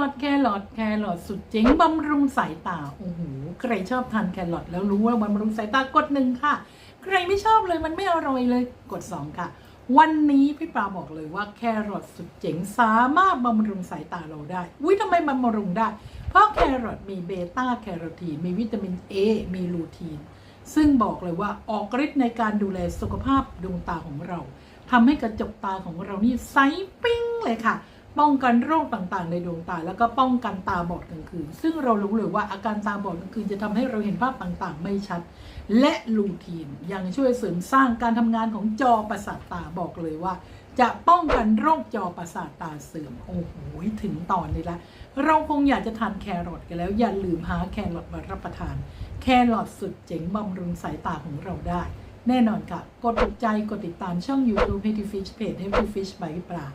อทแครอทแครอทสุดเจ๋งบำรุงสายตาโอ้โหใครชอบทานแครอทแล้วรู้ว่าบำรุงสายตากดหนึ่งค่ะ ใครไม่ชอบเลยมันไม่อร่อยเลยกดสองค่ะ วันนี้พี่ปลาบอกเลยว่าแครอทสุดเจ๋งสามารถบำรุงสายตาเราได้อุ้ยทำไมบำรุงได้ เพราะแครอทมีเบต้าแคโรทีนมีวิตามิน A มีลูทีน ซึ่งบอกเลยว่าออกฤทธิ์ในการดูแลสุขภาพดวงตาของเราทำให้กระจกตาของเรานี่ใสปิ้งเลยค่ะ ป้องกันโรคต่างๆ ในดวงตา แล้วก็ป้องกันตาบอดกลางคืน ซึ่งเรารู้เลยว่าอาการตาบอดกลางคืนจะทำให้เราเห็นภาพต่างๆ ไม่ชัด และลูทีนยังช่วยเสริมสร้างการทำงานของจอประสาทตาบอกเลยว่า จะป้องกันโรคจอประสาทตาเสื่อมโอ้โหถึงตอนนี้ละ เราคงอยากจะทานแครอทกันแล้วอย่าลืมหาแครอทมารับประทาน แครอทสุดเจ๋งบำรุงสายตาของเราได้แน่นอนค่ะ กดถูกใจ กดติดตามช่อง YouTube Happy Fish Page Happy Fish by ปลา